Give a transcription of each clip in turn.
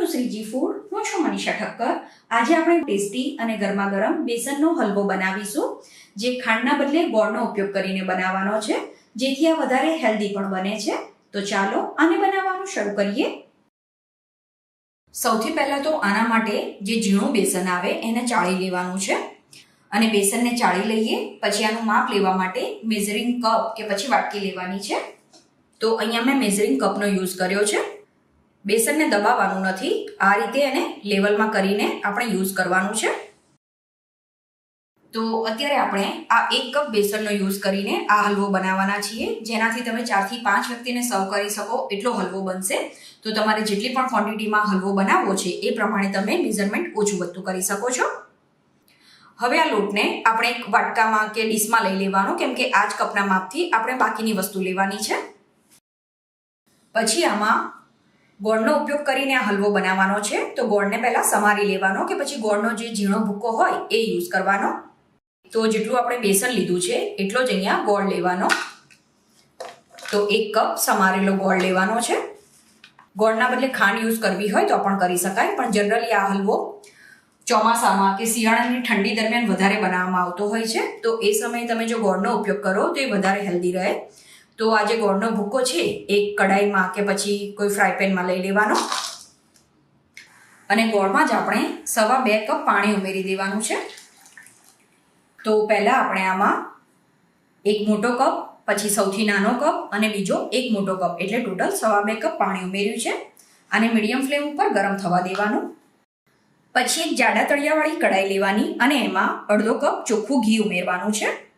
Two Shriji food હું છું મનીષા ઠક્કર. આજે આપણે ટેસ્ટી અને ગરમા ગરમ બેસનનો હલવો બનાવીશું, જે ખાંડના બદલે ગોળનો ઉપયોગ કરીને બનાવવાનો છે. જેથી આ વધારે હેલ્ધી પણ બને છે. તો ચાલો આને બનાવવાનું શરૂ કરીએ. સૌથી પહેલાં તો આના માટે જે ઝીણું બેસન આવે એને ચાળી લેવાનું છે. અને બેસનને ચાળી લઈએ, પછી આનું માપ લેવા માટે મેઝરિંગ કપ કે પછી વાટકી લેવાની છે. તો અહીંયા મેં મેઝરિંગ કપનો યુઝ કર્યો છે. બેસનને દબાવવાનું નથી. આ રીતે એને લેવલમાં કરીને આપણે યુઝ કરવાનું છે. તો અત્યારે આપણે આ એક કપ બેસનનો યુઝ કરીને આ હલવો બનાવવાના છીએ. જેનાથી તમે ચારથી પાંચ વ્યક્તિને સર્વ કરી શકો એટલો હલવો બનશે. તો તમારે જેટલી પણ ક્વોન્ટિટીમાં હલવો બનાવવો છે એ પ્રમાણે તમે મેઝરમેન્ટ ઓછું વધતું કરી શકો છો. હવે આ લોટને આપણે એક વાટકામાં કે ડીશમાં લઈ લેવાનો, કેમ કે આ જ કપના માપથી આપણે બાકીની વસ્તુ લેવાની છે. પછી આમાં ગોળનો ઉપયોગ કરીને આ હલવો બનાવવાનો છે. તો ગોળને પહેલાં સમારી લેવાનો કે પછી ગોળનો જે ઝીણો ભૂકો હોય એ યુઝ કરવાનો. તો જેટલું આપણે બેસન લીધું છે, એટલો જ અહીંયા ગોળ લેવાનો. તો એક કપ સમારેલો ગોળ લેવાનો છે. ગોળના બદલે ખાંડ યુઝ કરવી હોય તો પણ કરી શકાય, પણ જનરલી આ હલવો ચોમાસામાં કે શિયાળાની ઠંડી દરમિયાન વધારે બનાવવામાં આવતો હોય છે. તો એ સમયે તમે જો ગોળનો ઉપયોગ કરો તો એ વધારે હેલ્ધી રહે. તો આ જે ગોળનો ભૂકો છે એક કડાઈમાં કે પછી કોઈ ફ્રાય પેનમાં લઈ લેવાનો. અને ગોળમાં જ આપણે સવા બે કપ પાણી ઉમેરી દેવાનું છે. તો પહેલાં આપણે આમાં એક મોટો કપ, પછી સૌથી નાનો કપ અને બીજો એક મોટો કપ. એટલે ટોટલ સવા બે કપ પાણી ઉમેર્યું છે. અને મીડિયમ ફ્લેમ ઉપર ગરમ થવા દેવાનું. પછી એક જાડા તળિયાવાળી કડાઈ લેવાની અને એમાં અડધો કપ ચોખ્ખું ઘી ઉમેરવાનું છે.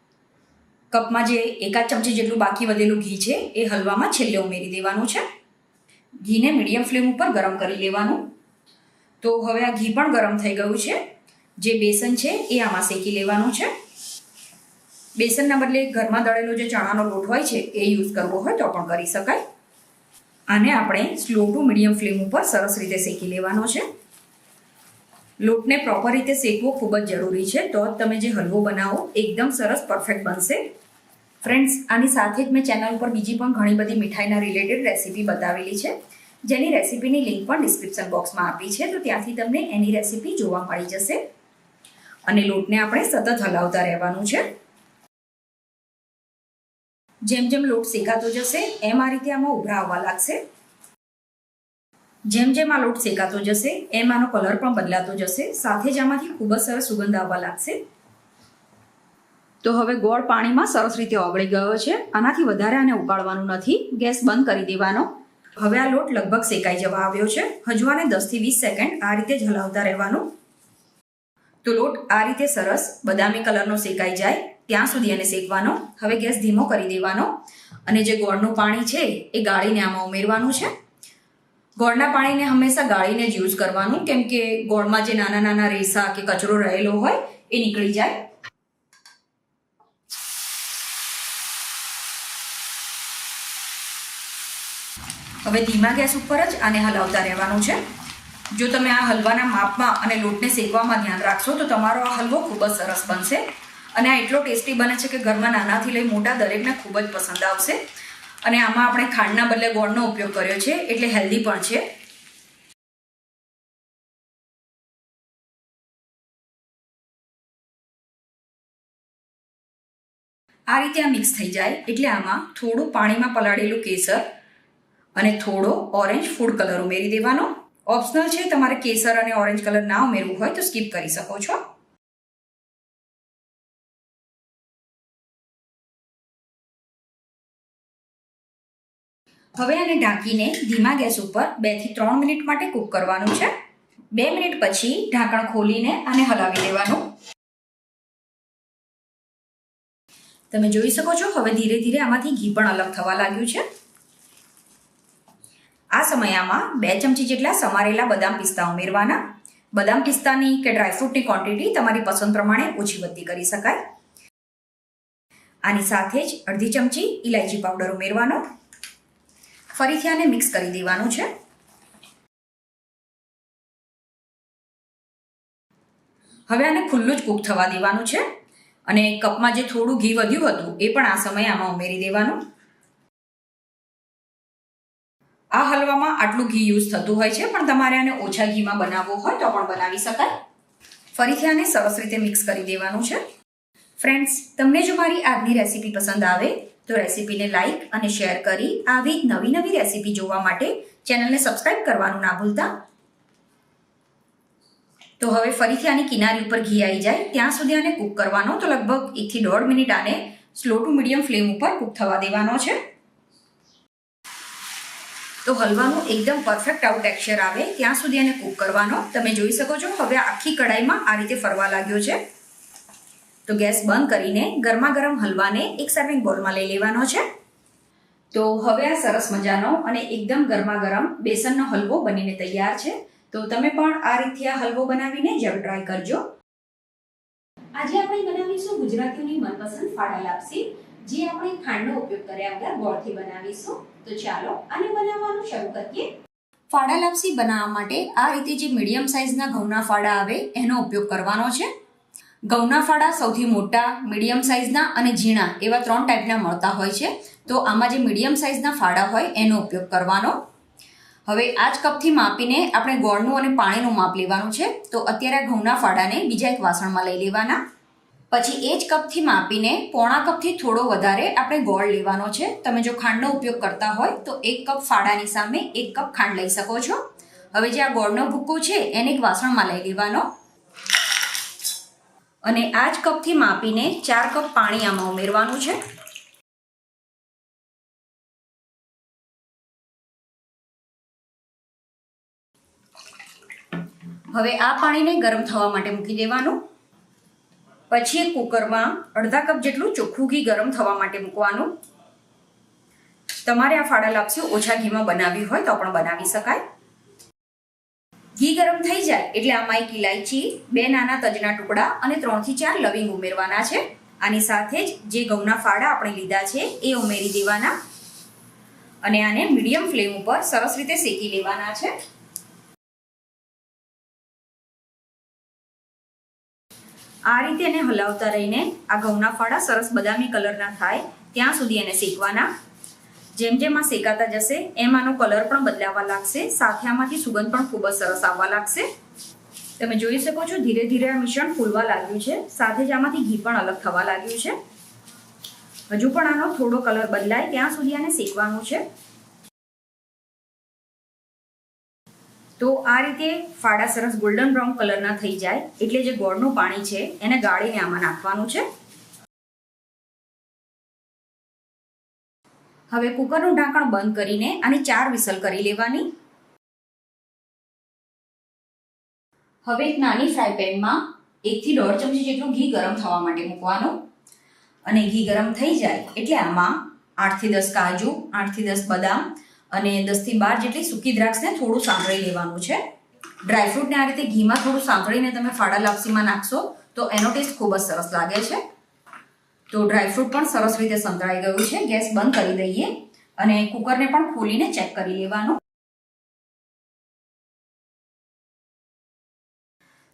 કપમાં જે એકાદ ચમચી જેટલું બાકી વધેલું ઘી છે, એ હલવામાં છેલ્લે ઉમેરી દેવાનું છે. ઘીને મીડિયમ ફ્લેમ ઉપર ગરમ કરી લેવાનું. તો હવે આ ઘી પણ ગરમ થઈ ગયું છે. જે બેસન છે, એ આમાં શેકી લેવાનું છે. બેસનના બદલે ઘરમાં દળેલો જે ચણાનો લોટ હોય છે, એ યુઝ કરવો હોય તો પણ કરી શકાય. આને આપણે સ્લો ટુ મીડિયમ ફ્લેમ ઉપર સરસ રીતે શેકી લેવાનો છે. લોટને પ્રોપર રીતે શેકવો ખૂબ જ જરૂરી છે. તો તમે જે હલવો બનાવો, એકદમ સરસ પરફેક્ટ બનશે. ફ્રેન્ડ્સ આની સાથે જ મેં ચેનલ ઉપર બીજી પણ ઘણી બધી મીઠાઈના રિલેટેડ રેસીપી બતાવેલી છે. જેની રેસીપીની લિંક પણ ડિસ્ક્રિપ્શન બોક્સમાં આપી છે. તો ત્યાંથી તમને એની રેસીપી જોવા મળી જશે. અને લોટને આપણે સતત હલાવતા રહેવાનું છે. જેમ જેમ લોટ શેકાતો જશે, એમ આ રીતે આમાં ઉભરા આવવા લાગશે. જેમ જેમ આ લોટ શેકાતો જશે, એમ આનો કલર પણ બદલાતો જશે. સાથે જ આમાંથી ખૂબ જ સરસ સુગંધ આવવા લાગશે. તો હવે ગોળ પાણીમાં સરસ રીતે ઓગળી ગયો છે. આનાથી વધારે આને ઉકાળવાનું નથી. ગેસ બંધ કરી દેવાનો. હવે આ લોટ લગભગ શેકાઈ જવા આવ્યો છે. હજુ આને દસથી વીસ સેકન્ડ આ રીતે જ હલાવતા રહેવાનું. તો લોટ આ રીતે સરસ બદામી કલરનો શેકાઈ જાય. ત્યાં સુધી એને શેકવાનો. હવે ગેસ ધીમો કરી દેવાનો. અને જે ગોળનું પાણી છે, એ ગાળીને આમાં ઉમેરવાનું છે. ગોળના પાણીને હંમેશા ગાળીને જ યુઝ કરવાનું. કેમ કે ગોળમાં જે નાના નાના રેસા કે કચરો રહેલો હોય, એ નીકળી જાય. હવે ધીમા ગેસ ઉપર જ આને હલાવતા રહેવાનું છે. જો તમે આ હલવાના માપમાં અને લોટને શેકવામાં ધ્યાન રાખશો, તો તમારો આ હલવો ખૂબ જ સરસ બનશે. અને આ એટલો ટેસ્ટી બને છે કે ઘરમાં નાનાથી લઈ મોટા દરેકને ખૂબ જ પસંદ આવશે. અને આમાં આપણે ખાંડના બદલે ગોળનો ઉપયોગ કર્યો છે, એટલે હેલ્ધી પણ છે. આ રીતે આ મિક્સ થઈ જાય, એટલે આમાં થોડું પાણીમાં પલાળેલું કેસર અને થોડો ઓરેન્જ ફૂડ કલર ઉમેરી દેવાનો. ઓપ્શનલ છે, તમારે કેસર અને ઓરેન્જ કલર ના ઉમેરવું હોય તો સ્કીપ કરી શકો છો. હવે આને ઢાંકીને ધીમા ગેસ ઉપર બેથી ત્રણ મિનિટ માટે કૂક કરવાનું છે. બે મિનિટ પછી ઢાંકણ ખોલીને આને હલાવી દેવાનું તમે જોઈ શકો છો, હવે ધીરે ધીરે આમાંથી ઘી પણ અલગ થવા લાગ્યું છે. આ સમયામાં બે ચમચી જેટલા સમારેલા બદામ પિસ્તા ઉમેરવાના. બદામ પિસ્તાની કે ડ્રાયફ્રૂટની ક્વોન્ટિટી તમારી પસંદ પ્રમાણે ઓછી વધતી કરી શકાય. આની સાથે જ અડધી ચમચી ઇલાયચી પાવડર ઉમેરવાનો. ફરીથી આને મિક્સ કરી દેવાનું છે. હવે આને ખુલ્લું જ કૂક થવા દેવાનું છે. અને કપમાં જે થોડું ઘી વધ્યું હતું એ પણ આ સમયે આમાં ઉમેરી દેવાનું. આ હલવામાં આટલું ઘી યુઝ થતું હોય છે, પણ તમારે આને ઓછા ઘીમાં બનાવવો હોય તો પણ બનાવી શકાય. ફરીથી આને સરસ રીતે મિક્સ કરી દેવાનું છે. ફ્રેન્ડ્સ, તમને જો મારી આજની રેસીપી પસંદ આવે, તો રેસીપીને લાઈક અને શેર કરી આવી નવી નવી રેસીપી જોવા માટે ચેનલને સબસ્ક્રાઇબ કરવાનું ના ભૂલતા. તો હવે ફરીથી આની કિનારી ઉપર ઘી આવી જાય. ત્યાં સુધી આને કૂક કરવાનો. તો લગભગ એકથી દોઢ મિનિટ આને સ્લો ટુ મીડિયમ ફ્લેમ ઉપર કૂક થવા દેવાનો છે. તો હલવાનું એકદમ પરફેક્ટ આવું ટેક્સચર આવે. ત્યાં સુધી એને કૂક કરવાનો. તમે જોઈ શકો છો, હવે આખી કઢાઈમાં આ રીતે ફરવા લાગ્યો છે. તો ગેસ બંધ કરીને ગરમા ગરમ હલવાને એક સર્વિંગ બોલમાં લઈ લેવાનો છે. તો હવે આ સરસ મજાનો અને એકદમ ગરમા ગરમ બેસનનો હલવો બનીને તૈયાર છે. તો તમે પણ આ રીતે આ હલવો બનાવીને જરૂર ટ્રાય કરજો. આજે આપણે બનાવીશું ગુજરાતીઓની મનપસંદ ફાડા લાપસી. જે આપણે ખાંડનો ઉપયોગ કર્યા વગર ગોળથી બનાવીશું. તો ચાલો આને બનાવવાનું શરૂ કરીએ. ફાડા લાપસી બનાવવા માટે આ રીતે જે મીડિયમ સાઇઝના ઘઉંના ફાડા આવે, એનો ઉપયોગ કરવાનો છે. ઘઉંના ફાડા સૌથી મોટા, મીડિયમ સાઇઝના અને ઝીણા એવા ત્રણ ટાઈપના મળતા હોય છે. તો આમાં જે મીડિયમ સાઇઝના ફાડા હોય, એનો ઉપયોગ કરવાનો. હવે આ જ કપથી માપીને આપણે ગોળનું અને પાણીનું માપ લેવાનું છે. તો અત્યારે આ ઘઉંના ફાડાને બીજા એક વાસણમાં લઈ લેવાના. પછી એ જ કપથી માપીને પોણા કપથી થોડો વધારે આપણે ગોળ લેવાનો છે. તમે જો ખાંડનો ઉપયોગ કરતા હોય તો એક કપ ફાડાની સામે એક કપ ખાંડ લઈ શકો છો. હવે જે આ ગોળનો ભૂક્કો છે એને એક વાસણમાં લઈ લેવાનો. અને આ જ કપથી માપીને ચાર કપ પાણી આમાં ઉમેરવાનું છે. હવે આ પાણીને ગરમ થવા માટે મૂકી દેવાનું. પછી કુકરમાં અડધા કપ જેટલું ચોખ્ખું ઘી ગરમ થવા માટે મૂકવાનું. તમારે આ ફાડા લાપસી ઓછા ઘીમાં બનાવી હોય તો પણ બનાવી શકાય. ઘી ગરમ થઈ જાય એટલે આમાં એક ઇલાયચી બે નાના તજના ટુકડા અને ત્રણથી ચાર લવિંગ ઉમેરવાના છે. આની સાથે જ જે ઘઉંના ફાડા આપણે લીધા છે એ ઉમેરી દેવાના. અને આને મીડિયમ ફ્લેમ ઉપર સરસ રીતે શેકી લેવાના છે. આ રીતે એને હલાવતા રહીને આ ઘઉંના ફાળા સરસ બદામી કલરના થાય ત્યાં સુધી એને શેકવાના. જેમ જેમ આ શેકાતા જશે, એમ આનો કલર પણ બદલાવા લાગશે, સાથે આમાંથી સુગંધ પણ ખૂબ જ સરસ આવવા લાગશે. તમે જોઈ શકો છો, ધીરે ધીરે આ મિશ્રણ ફૂલવા લાગ્યું છે, સાથે જ આમાંથી ઘી પણ અલગ થવા લાગ્યું છે. હજુ પણ આનો થોડો કલર બદલાય ત્યાં સુધી આને શેકવાનું છે. તો આ રીતે ફાડા સરસ ગોલ્ડન બ્રાઉન કલરના થઈ જાય એટલે જે ગોળનું પાણી છે એને ગાળીને આમાં નાખવાનું છે. હવે કુકરનું ઢાંકણ બંધ કરીને આની ચાર વિસલ કરી લેવાની. હવે એક નાની ફ્રાય પેનમાં એકથી દોઢ ચમચી જેટલું ઘી ગરમ થવા માટે મૂકવાનું. અને ઘી ગરમ થઈ જાય એટલે આમાં આઠથી દસ કાજુ, આઠથી દસ બદામ અને દસથી બાર જેટલી સૂકી દ્રાક્ષને થોડું સાંભળી લેવાનું છે. ડ્રાયફ્રૂટને આ રીતે ઘીમાં થોડું સાંભળીને તમે ફાડા લાપસીમાં નાખશો તો એનો ટેસ્ટ ખૂબ જ સરસ લાગે છે. તો ડ્રાયફ્રૂટ પણ સરસ રીતે સંતળાઈ ગયું છે. ગેસ બંધ કરી દઈએ અને કુકરને પણ ખોલીને ચેક કરી લેવાનું.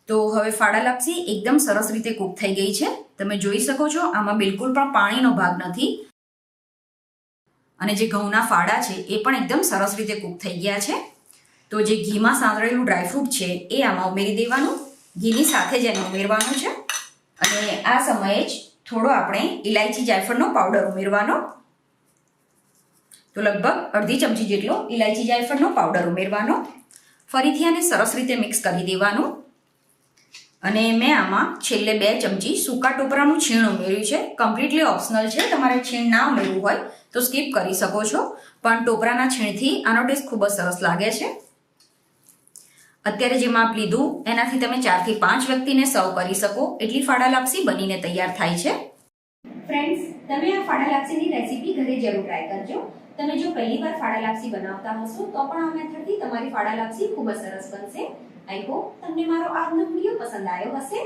તો હવે ફાડા લાપસી એકદમ સરસ રીતે કૂક થઈ ગઈ છે. તમે જોઈ શકો છો, આમાં બિલકુલ પણ પાણીનો ભાગ નથી. અને જે ઘઉંના ફાડા છે, એ પણ એકદમ સરસ રીતે કૂક થઈ ગયા છે. તો જે ઘીમાં સાંતળેલું ડ્રાયફ્રૂટ છે, એ આમાં ઉમેરી દેવાનું. ઘીની સાથે જ એને ઉમેરવાનું છે. અને આ સમયે જ થોડો આપણે ઇલાયચી જાયફળનો પાવડર ઉમેરવાનો. તો લગભગ અડધી ચમચી જેટલો ઇલાયચી જાયફળનો પાવડર ઉમેરવાનો. ફરીથી આને સરસ રીતે મિક્સ કરી દેવાનું. અને મેં આમાં છેલ્લે બે ચમચી સૂકા ટોપરાનું છીણ ઉમેર્યું છે. કમ્પ્લીટલી ઓપ્શનલ છે. તમારે છીણ ના ઉમેરવું હોય તો સ્કીપ કરી શકો છો. પણ ટોપરાના છીણથી આનો ટેસ્ટ ખૂબ જ સરસ લાગે છે. અત્યારે જે માપ લીધું, એનાથી તમે ચારથી પાંચ વ્યક્તિને સર્વ કરી શકો. એટલી ફાડા લાપસી બનીને તૈયાર થાય છે. ફ્રેન્ડ્સ તમે આ ફાડા લાપસીની રેસીપી ઘરે જરૂર ટ્રાય કરજો. તમે જો પહેલી વાર ફાડા લાપસી બનાવતા હશો, તો પણ આ મેથડથી તમારી ફાડા લાપસી ખૂબ જ સરસ બનશે. આઈ હોપ તમને મારો આજનો વીડિયો પસંદ આવ્યો હશે.